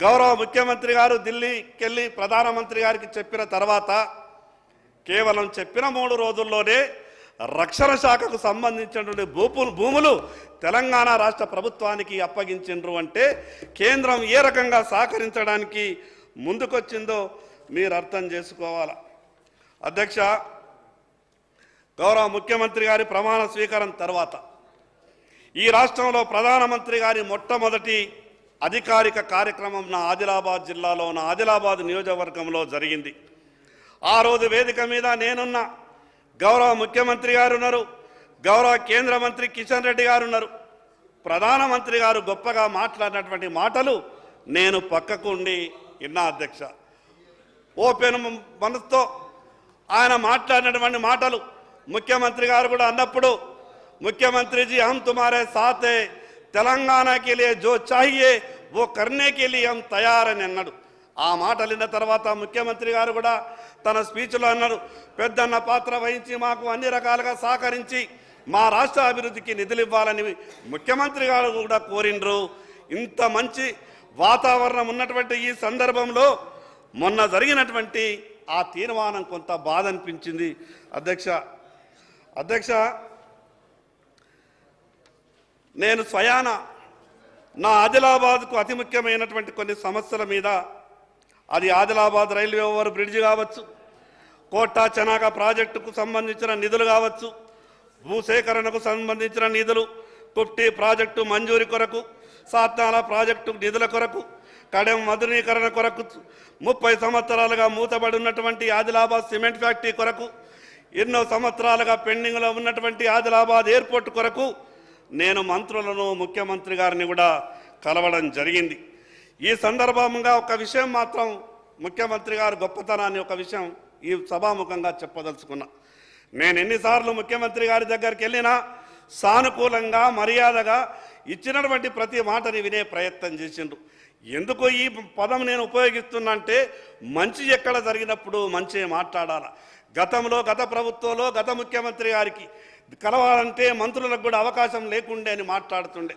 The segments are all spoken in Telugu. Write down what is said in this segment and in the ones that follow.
గౌరవ ముఖ్యమంత్రి గారు ఢిల్లీకి వెళ్ళి ప్రధానమంత్రి గారికి చెప్పిన తర్వాత కేవలం చెప్పిన మూడు రోజుల్లోనే రక్షణ శాఖకు సంబంధించినటువంటి భూపులు భూములు తెలంగాణ రాష్ట్ర ప్రభుత్వానికి అప్పగించిండ్రు అంటే కేంద్రం ఏ రకంగా సహకరించడానికి ముందుకొచ్చిందో మీరు అర్థం చేసుకోవాల? అధ్యక్ష గౌరవ ముఖ్యమంత్రి గారి ప్రమాణ స్వీకారం తర్వాత ఈ రాష్ట్రంలో ప్రధానమంత్రి గారి మొట్టమొదటి అధికారిక కార్యక్రమం నా ఆదిలాబాద్ జిల్లాలో నా ఆదిలాబాద్ నియోజకవర్గంలో జరిగింది. ఆ రోజు వేదిక మీద నేనున్న. గౌరవ ముఖ్యమంత్రి గారు ఉన్నారు గౌరవ కేంద్ర మంత్రి కిషన్ రెడ్డి గారు ఉన్నారు ప్రధానమంత్రి గారు గొప్పగా మాట్లాడినటువంటి మాటలు నేను పక్కకు ఉండి విన్నా అధ్యక్ష. ఓపెన్ మనసుతో ఆయన మాట్లాడినటువంటి మాటలు ముఖ్యమంత్రి గారు కూడా అన్నప్పుడు ముఖ్యమంత్రిజీ అహం తుమారే సాతే తెలంగాణ లే జో చాహియే ఓ కర్నే కెలియం తయారని అన్నాడు. ఆ మాట విన్న తర్వాత ముఖ్యమంత్రి గారు కూడా తన స్పీచ్లో అన్నారు పెద్దన్న పాత్ర వహించి మాకు అన్ని రకాలుగా సహకరించి మా రాష్ట్ర అభివృద్ధికి నిధులు ఇవ్వాలని ముఖ్యమంత్రి గారు కూడా కోరిండ్రు. ఇంత మంచి వాతావరణం ఉన్నటువంటి ఈ సందర్భంలో మొన్న జరిగినటువంటి ఆ తీర్మానం కొంత బాధ అనిపించింది. అధ్యక్ష అధ్యక్ష నేను స్వయాన నా ఆదిలాబాద్కు అతి ముఖ్యమైనటువంటి కొన్ని సమస్యల మీద అది ఆదిలాబాద్ రైల్వే ఓవర్ బ్రిడ్జ్ కావచ్చు కోటా చనాక ప్రాజెక్టుకు సంబంధించిన నిధులు కావచ్చు భూసేకరణకు సంబంధించిన నిధులు కుప్టి ప్రాజెక్టు మంజూరి కొరకు సాత్నాల ప్రాజెక్టు నిధుల కొరకు కడెం మధునీకరణ కొరకు ముప్పై సంవత్సరాలుగా మూతబడి ఉన్నటువంటి ఆదిలాబాద్ సిమెంట్ ఫ్యాక్టరీ కొరకు ఎన్నో సంవత్సరాలుగా పెండింగ్లో ఉన్నటువంటి ఆదిలాబాద్ ఎయిర్పోర్ట్ కొరకు నేను మంత్రులను ముఖ్యమంత్రి గారిని కూడా కలవడం జరిగింది. ఈ సందర్భంగా ఒక విషయం మాత్రం ముఖ్యమంత్రి గారు గొప్పతనాన్ని ఒక విషయం ఈ సభాముఖంగా చెప్పదలుచుకున్నా. నేను ఎన్నిసార్లు ముఖ్యమంత్రి గారి దగ్గరికి వెళ్ళినా సానుకూలంగా మర్యాదగా ఇచ్చినటువంటి ప్రతి మాటని వినే ప్రయత్నం చేసిండ్రు. ఎందుకు ఈ పదం నేను ఉపయోగిస్తున్నా అంటే మంచి ఎక్కడ జరిగినప్పుడు మంచి మాట్లాడాల? గతంలో గత ప్రభుత్వంలో గత ముఖ్యమంత్రి గారికి కలవాలంటే మంత్రులకు కూడా అవకాశం లేకుండే అని మాట్లాడుతుండే.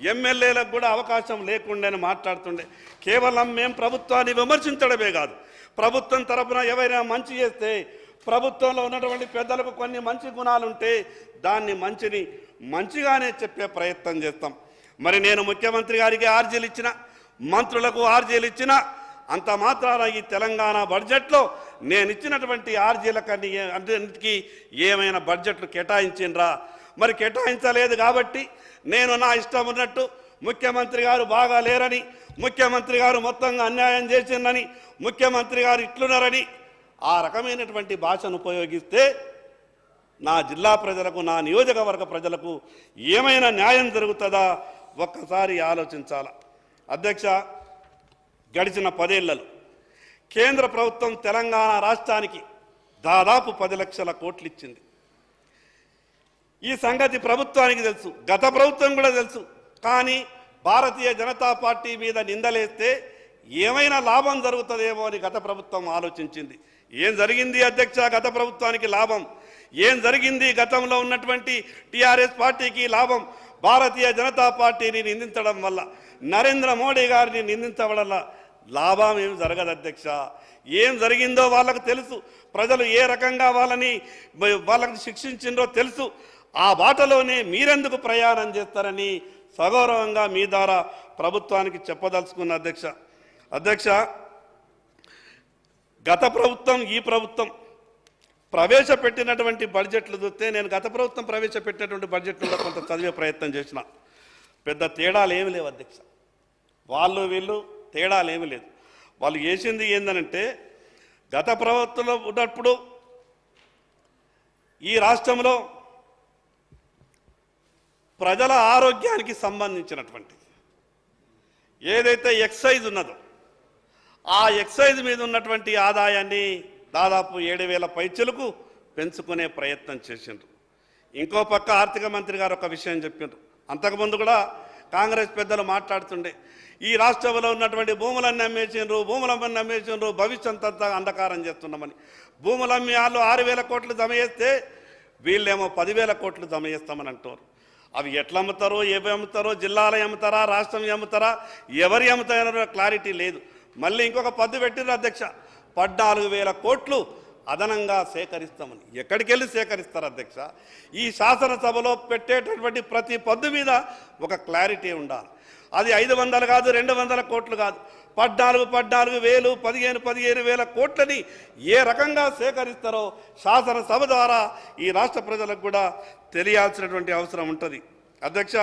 ఎమ్మెల్యేలకు కూడా అవకాశం లేకుండే అని మాట్లాడుతుండే. కేవలం మేము ప్రభుత్వాన్ని విమర్శించడమే కాదు. ప్రభుత్వం తరపున ఎవరైనా మంచి చేస్తే ప్రభుత్వంలో ఉన్నటువంటి పెద్దలకు కొన్ని మంచి గుణాలు ఉంటే దాన్ని మంచిని మంచిగానే చెప్పే ప్రయత్నం చేస్తాం. మరి నేను ముఖ్యమంత్రి గారికి ఆర్జీలు ఇచ్చిన మంత్రులకు ఆర్జీలు ఇచ్చిన అంత మాత్రాన ఈ తెలంగాణ బడ్జెట్లో నేను ఇచ్చినటువంటి ఆర్జీలకని అన్నింటికి ఏమైనా బడ్జెట్లు కేటాయించిండ్రా? మరి కేటాయించలేదు కాబట్టి నేను నా ఇష్టం ఉన్నట్టు ముఖ్యమంత్రి గారు బాగా లేరని ముఖ్యమంత్రి గారు మొత్తంగా అన్యాయం చేసిందని ముఖ్యమంత్రి గారు ఇట్లున్నారని ఆ రకమైనటువంటి భాషను ఉపయోగిస్తే నా జిల్లా ప్రజలకు నా నియోజకవర్గ ప్రజలకు ఏమైనా న్యాయం జరుగుతుందా? ఒక్కసారి ఆలోచించాల. అధ్యక్ష గడిచిన పదేళ్ళలో కేంద్ర ప్రభుత్వం తెలంగాణ రాష్ట్రానికి దాదాపు పది లక్షల కోట్లు ఇచ్చింది ఈ సంగతి ప్రభుత్వానికి తెలుసు గత ప్రభుత్వం కూడా తెలుసు. కానీ భారతీయ జనతా పార్టీ మీద నిందలేస్తే ఏమైనా లాభం జరుగుతుందేమో అని గత ప్రభుత్వం ఆలోచించింది. ఏం జరిగింది అధ్యక్ష గత ప్రభుత్వానికి లాభం? ఏం జరిగింది గతంలో ఉన్నటువంటి టీఆర్ఎస్ పార్టీకి లాభం? భారతీయ జనతా పార్టీని నిందించడం వల్ల నరేంద్ర మోడీ గారిని నిందించడం వల్ల లాభం ఏం జరగదు అధ్యక్ష. ఏం జరిగిందో వాళ్ళకు తెలుసు. ప్రజలు ఏ రకంగా వాళ్ళని వాళ్ళని శిక్షించిందో తెలుసు. ఆ బాటలోనే మీరెందుకు ప్రయాణం చేస్తారని సగౌరవంగా మీ ద్వారా ప్రభుత్వానికి చెప్పదలుచుకున్న అధ్యక్ష. అధ్యక్ష గత ప్రభుత్వం ఈ ప్రభుత్వం ప్రవేశపెట్టినటువంటి బడ్జెట్లు చూస్తే నేను గత ప్రభుత్వం ప్రవేశపెట్టినటువంటి బడ్జెట్లో కొంత చదివే ప్రయత్నం చేసిన. పెద్ద తేడాలు ఏమి లేవు అధ్యక్ష. వాళ్ళు వీళ్ళు తేడాలు ఏమి లేదు. వాళ్ళు చేసింది ఏందనంటే గత ప్రభుత్వంలో ఉన్నప్పుడు ఈ రాష్ట్రంలో ప్రజల ఆరోగ్యానికి సంబంధించినటువంటి ఏదైతే ఎక్సైజ్ ఉన్నదో ఆ ఎక్సైజ్ మీద ఉన్నటువంటి ఆదాయాన్ని దాదాపు ఏడు వేల పైచలకు పెంచుకునే ప్రయత్నం చేసిండ్రు. ఇంకో పక్క ఆర్థిక మంత్రి గారు ఒక విషయం చెప్పిండ్రు. అంతకుముందు కూడా కాంగ్రెస్ పెద్దలు మాట్లాడుతుండే ఈ రాష్ట్రంలో ఉన్నటువంటి భూములన్నీ అమ్మేసిండ్రు భూములన్నీ అమ్మేసిండ్రు భవిష్యత్ అంతా అంధకారం చేస్తున్నామని. భూములు అమ్మి వాళ్ళు ఆరు వేల కోట్లు జమ చేస్తే వీళ్ళేమో పదివేల కోట్లు జమ చేస్తామని అంటారు. అవి ఎట్లా అమ్ముతారో ఏవి అమ్ముతారో జిల్లాలో అమ్ముతారా రాష్ట్రం అమ్ముతారా ఎవరి అమ్ముతారో క్లారిటీ లేదు. మళ్ళీ ఇంకొక పద్దు పెట్టిండ్రు అధ్యక్ష పద్నాలుగు వేల కోట్లు అదనంగా సేకరిస్తామని. ఎక్కడికి వెళ్ళి సేకరిస్తారు అధ్యక్ష? ఈ శాసనసభలో పెట్టేటటువంటి ప్రతి పద్దు మీద ఒక క్లారిటీ ఉండాలి. అది ఐదు వందలు కాదు రెండు వందల కోట్లు కాదు. పద్నాలుగు పద్నాలుగు వేలు పదిహేను పదిహేను వేల కోట్లని ఏ రకంగా సేకరిస్తారో శాసనసభ ద్వారా ఈ రాష్ట్ర ప్రజలకు కూడా తెలియాల్సినటువంటి అవసరం ఉంటుంది. అధ్యక్ష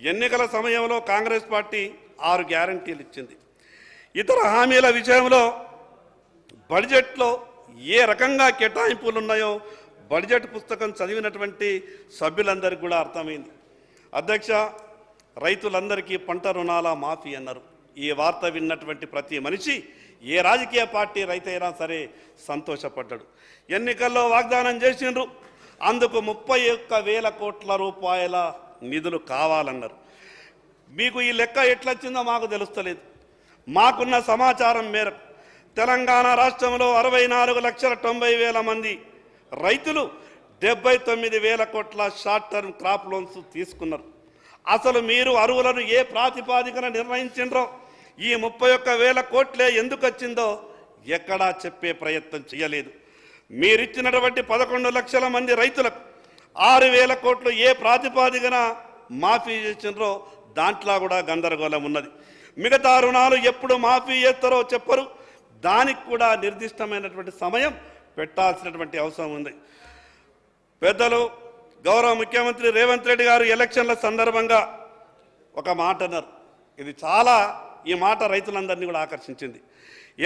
ఎన్నికల సమయంలో కాంగ్రెస్ పార్టీ ఆరు గ్యారంటీలు ఇచ్చింది. ఇతర హామీల విషయంలో బడ్జెట్లో ఏ రకంగా కేటాయింపులు ఉన్నాయో బడ్జెట్ పుస్తకం చదివినటువంటి సభ్యులందరికీ కూడా అర్థమైంది. అధ్యక్ష రైతులందరికీ పంట రుణాల మాఫీ అన్నారు. ఈ వార్త విన్నటువంటి ప్రతి మనిషి ఏ రాజకీయ పార్టీ రైతైనా సరే సంతోషపడ్డాడు. ఎన్నికల్లో వాగ్దానం చేసిండ్రు. అందుకు ముప్పై ఒక్క వేల కోట్ల రూపాయల నిధులు కావాలన్నారు. మీకు ఈ లెక్క ఎట్లొచ్చిందో మాకు తెలుస్తలేదు. మాకున్న సమాచారం మేరకు తెలంగాణ రాష్ట్రంలో అరవై నాలుగు లక్షల తొంభై వేల మంది రైతులు డెబ్బై తొమ్మిది వేల కోట్ల షార్ట్ టర్మ్ క్రాప్ లోన్స్ తీసుకున్నారు. అసలు మీరు అరువులను ఏ ప్రాతిపాదికన నిర్ణయించిండ్రో ఈ ముప్పై ఒక్క వేల కోట్లే ఎందుకు వచ్చిందో ఎక్కడా చెప్పే ప్రయత్నం చేయలేదు. మీరిచ్చినటువంటి పదకొండు లక్షల మంది రైతులకు ఆరు వేల కోట్లు ఏ ప్రాతిపాదికన మాఫీ చేసిండ్రో దాంట్లో కూడా గందరగోళం ఉన్నది. మిగతా రుణాలు ఎప్పుడు మాఫీ చేస్తారో చెప్పరు. దానికి కూడా నిర్దిష్టమైనటువంటి సమయం పెట్టాల్సినటువంటి అవసరం ఉంది. పెద్దలు గౌరవ ముఖ్యమంత్రి రేవంత్ రెడ్డి గారు ఎలక్షన్ల సందర్భంగా ఒక మాట అన్నారు. ఇది చాలా ఈ మాట రైతులందరినీ కూడా ఆకర్షించింది.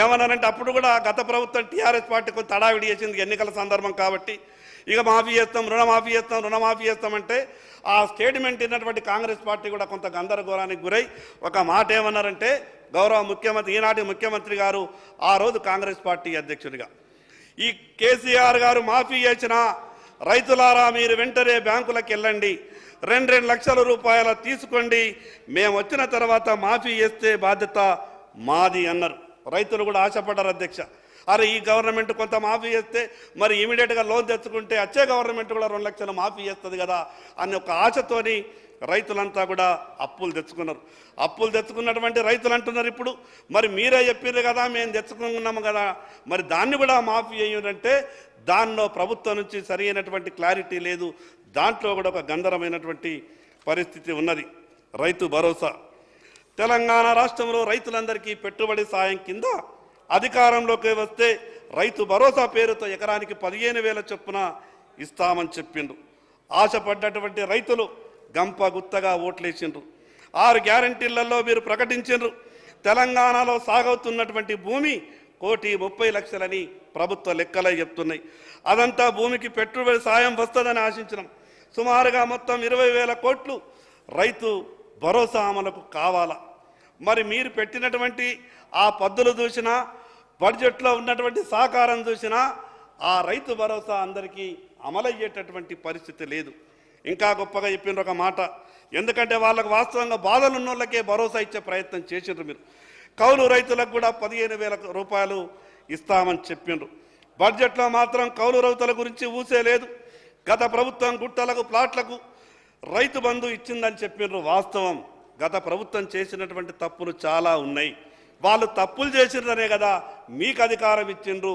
ఏమన్నారంటే అప్పుడు కూడా గత ప్రభుత్వం టీఆర్ఎస్ పార్టీ కొంత తడావిడి చేసింది ఎన్నికల సందర్భం కాబట్టి. ఇక మాఫీ చేస్తాం రుణమాఫీ చేస్తాం రుణమాఫీ చేస్తామంటే ఆ స్టేట్మెంట్ ఇన్నటువంటి కాంగ్రెస్ పార్టీ కూడా కొంత గందరగోళానికి గురై ఒక మాట ఏమన్నారంటే గౌరవ ముఖ్యమంత్రి ఈనాటి ముఖ్యమంత్రి గారు ఆ రోజు కాంగ్రెస్ పార్టీ అధ్యక్షుడిగా. ఈ కేసీఆర్ గారు మాఫీ చేసిన రైతులారా మీరు వెంటనే బ్యాంకులకు వెళ్ళండి. రెండు రెండు లక్షల రూపాయల తీసుకోండి. మేము వచ్చిన తర్వాత మాఫీ చేస్తే బాధ్యత మాది అన్నారు. రైతులు కూడా ఆశపడ్డారు అధ్యక్ష. అరే ఈ గవర్నమెంట్ కొంత మాఫీ చేస్తే మరి ఇమీడియట్గా లోన్ తెచ్చుకుంటే వచ్చే గవర్నమెంట్ కూడా రెండు లక్షలు మాఫీ చేస్తుంది కదా అనే ఒక ఆశతోని రైతులంతా కూడా అప్పులు తెచ్చుకున్నారు. అప్పులు తెచ్చుకున్నటువంటి రైతులు అంటున్నారు ఇప్పుడు. మరి మీరే చెప్పారు కదా మేము తెచ్చుకున్నాము కదా. మరి దాన్ని కూడా మాఫీ అయ్యిందంటే దానిలో ప్రభుత్వం నుంచి సరి అయినటువంటి క్లారిటీ లేదు. దాంట్లో కూడా ఒక గందరమైనటువంటి పరిస్థితి ఉన్నది. రైతు భరోసా. తెలంగాణ రాష్ట్రంలో రైతులందరికీ పెట్టుబడి సాయం కింద అధికారంలోకి వస్తే రైతు భరోసా పేరుతో ఎకరానికి పదిహేను వేల చొప్పున ఇస్తామని చెప్పిండు ఆశపడ్డటువంటి రైతులు గంప గుత్తగా ఓట్లేసిండ్రు. ఆరు గ్యారంటీలలో మీరు ప్రకటించిండ్రు. తెలంగాణలో సాగవుతున్నటువంటి భూమి కోటి ముప్పై లక్షలని ప్రభుత్వ లెక్కలే చెప్తున్నాయి. అదంతా భూమికి పెట్టుబడి సాయం వస్తుందని ఆశించినాం. సుమారుగా మొత్తం ఇరవై వేల కోట్లు రైతు భరోసా అమలుకు కావాలా? మరి మీరు పెట్టినటువంటి ఆ పద్దులు చూసినా బడ్జెట్లో ఉన్నటువంటి సహకారం చూసినా ఆ రైతు భరోసా అందరికీ అమలయ్యేటటువంటి పరిస్థితి లేదు. ఇంకా గొప్పగా చెప్పిన ఒక మాట. ఎందుకంటే వాళ్ళకు వాస్తవంగా బాధలు ఉన్న వాళ్ళకే భరోసా ఇచ్చే ప్రయత్నం చేసిండ్రు మీరు. కౌలు రైతులకు కూడా పదిహేను వేల రూపాయలు ఇస్తామని చెప్పిండ్రు. బడ్జెట్లో మాత్రం కౌలు రైతుల గురించి ఊసే లేదు. గత ప్రభుత్వం గుట్టలకు ప్లాట్లకు రైతు బంధు ఇచ్చిందని చెప్పిండ్రు వాస్తవం. గత ప్రభుత్వం చేసినటువంటి తప్పులు చాలా ఉన్నాయి. వాళ్ళు తప్పులు చేసిండ్రనే కదా మీకు అధికారం ఇచ్చిండ్రు.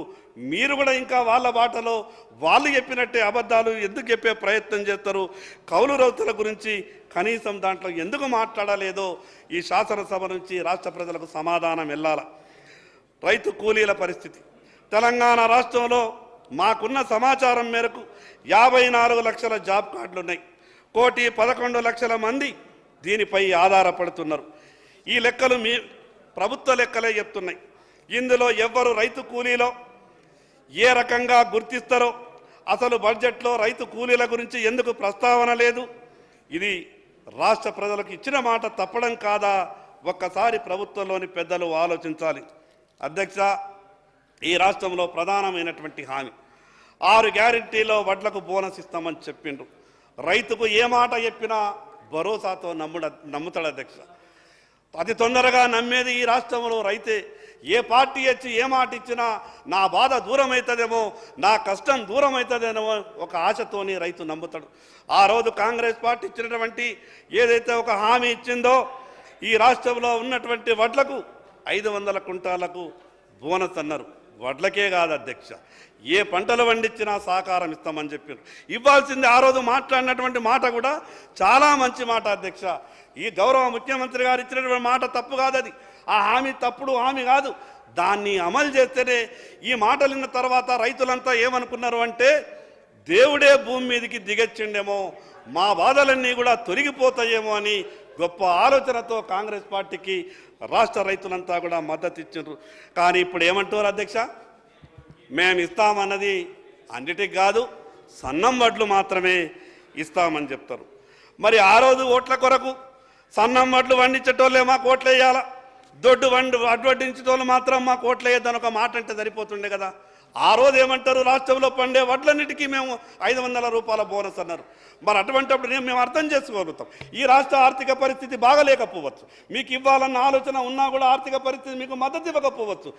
మీరు కూడా ఇంకా వాళ్ళ బాటలో వాళ్ళు చెప్పినట్టే అబద్ధాలు ఎందుకు చెప్పే ప్రయత్నం చేస్తారు? కౌలు రౌతుల గురించి కనీసం దాంట్లో ఎందుకు మాట్లాడలేదో ఈ శాసనసభ నుంచి రాష్ట్ర ప్రజలకు సమాధానం వెళ్ళాల. రైతు కూలీల పరిస్థితి. తెలంగాణ రాష్ట్రంలో మాకున్న సమాచారం మేరకు యాభై నాలుగు లక్షల జాబ్ కార్డులు ఉన్నాయి కోటి పదకొండు లక్షల మంది దీనిపై ఆధారపడుతున్నారు. ఈ లెక్కలు మీ ప్రభుత్వ లెక్కలే చెప్తున్నాయి. ఇందులో ఎవ్వరు రైతు కూలీలో ఏ రకంగా గుర్తిస్తారో అసలు బడ్జెట్లో రైతు కూలీల గురించి ఎందుకు ప్రస్తావన లేదు? ఇది రాష్ట్ర ప్రజలకు ఇచ్చిన మాట తప్పడం కాదా? ఒక్కసారి ప్రభుత్వంలోని పెద్దలు ఆలోచించాలి. అధ్యక్ష ఈ రాష్ట్రంలో ప్రధానమైనటువంటి హామీ ఆరు గ్యారెంటీలో వడ్లకు బోనస్ ఇస్తామని చెప్పిండ్రు. రైతుకు ఏ మాట చెప్పినా భరోసాతో నమ్ముడ నమ్ముతాడు అధ్యక్ష. అతి తొందరగా నమ్మేది ఈ రాష్ట్రంలో రైతే. ఏ పార్టీ వచ్చి ఏ మాట ఇచ్చినా నా బాధ దూరం అవుతుందేమో నా కష్టం దూరం అవుతుందేమో ఒక ఆశతోని రైతు నమ్ముతాడు. ఆ రోజు కాంగ్రెస్ పార్టీ ఇచ్చినటువంటి ఏదైతే ఒక హామీ ఇచ్చిందో ఈ రాష్ట్రంలో ఉన్నటువంటి వడ్లకు ఐదు వందల కుంటాలకు బోనస్ అన్నారు. వడ్లకే కాదు అధ్యక్ష. ఏ పంటలు పండించినా సహకారం ఇస్తామని చెప్పారు. ఇవ్వాల్సింది ఆ రోజు మాట్లాడినటువంటి మాట కూడా చాలా మంచి మాట అధ్యక్ష. ఈ గౌరవ ముఖ్యమంత్రి గారు ఇచ్చినటువంటి మాట తప్పు కాదు అది. ఆ హామీ తప్పుడు హామీ కాదు. దాన్ని అమలు చేస్తేనే ఈ మాటలు విన్న తర్వాత రైతులంతా ఏమనుకున్నారు అంటే దేవుడే భూమి మీదకి దిగచ్చిండేమో మా బాధలన్నీ కూడా తొలగిపోతాయేమో అని గొప్ప ఆలోచనతో కాంగ్రెస్ పార్టీకి రాష్ట్ర రైతులంతా కూడా మద్దతు ఇచ్చారు కానీ ఇప్పుడు ఏమంటారు అధ్యక్ష? మేము ఇస్తామన్నది అన్నిటికి కాదు సన్నం వడ్లు మాత్రమే ఇస్తామని చెప్తారు. మరి ఆ రోజు ఓట్ల కొరకు సన్నం వడ్లు వండించేటోళ్ళే మాకు ఓట్లు వేయాలా దొడ్డు వండు అడ్వడ్డించేటోళ్ళు మాత్రం మాకు ఓట్లు వేయద్దని ఒక మాట అంటే సరిపోతుండే కదా. ఆ రోజు ఏమంటారు? రాష్ట్రంలో పండే వడ్లన్నిటికీ మేము ఐదు వందల రూపాయల బోనస్ అన్నారు. మరి అటువంటిప్పుడు నేను మేము అర్థం చేసుకోగలుగుతాం. ఈ రాష్ట్ర ఆర్థిక పరిస్థితి బాగలేకపోవచ్చు. మీకు ఇవ్వాలన్న ఆలోచన ఉన్నా కూడా ఆర్థిక పరిస్థితి మీకు మద్దతు ఇవ్వకపోవచ్చు.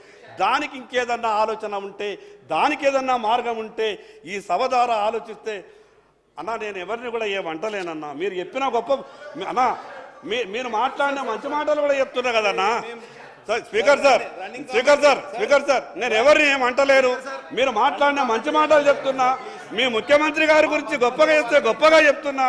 దానికి ఇంకేదన్నా ఆలోచన ఉంటే దానికి ఏదన్నా మార్గం ఉంటే ఈ సభ ద్వారా ఆలోచిస్తే అన్నా నేను ఎవరిని కూడా ఏమంటలేనన్నా మీరు చెప్పిన గొప్ప అన్నా మీ మీరు మాట్లాడిన మంచి మాటలు కూడా చెప్తున్నా కదన్నా. Speaker sir speaker sir. Speaker sir నేను ఎవరిని ఏం అంటలేరు. మీరు మాట్లాడిన మంచి మాటలు చెప్తున్నా. మీ ముఖ్యమంత్రి గారి గురించి గొప్పగా చెప్తే గొప్పగా చెప్తున్నా.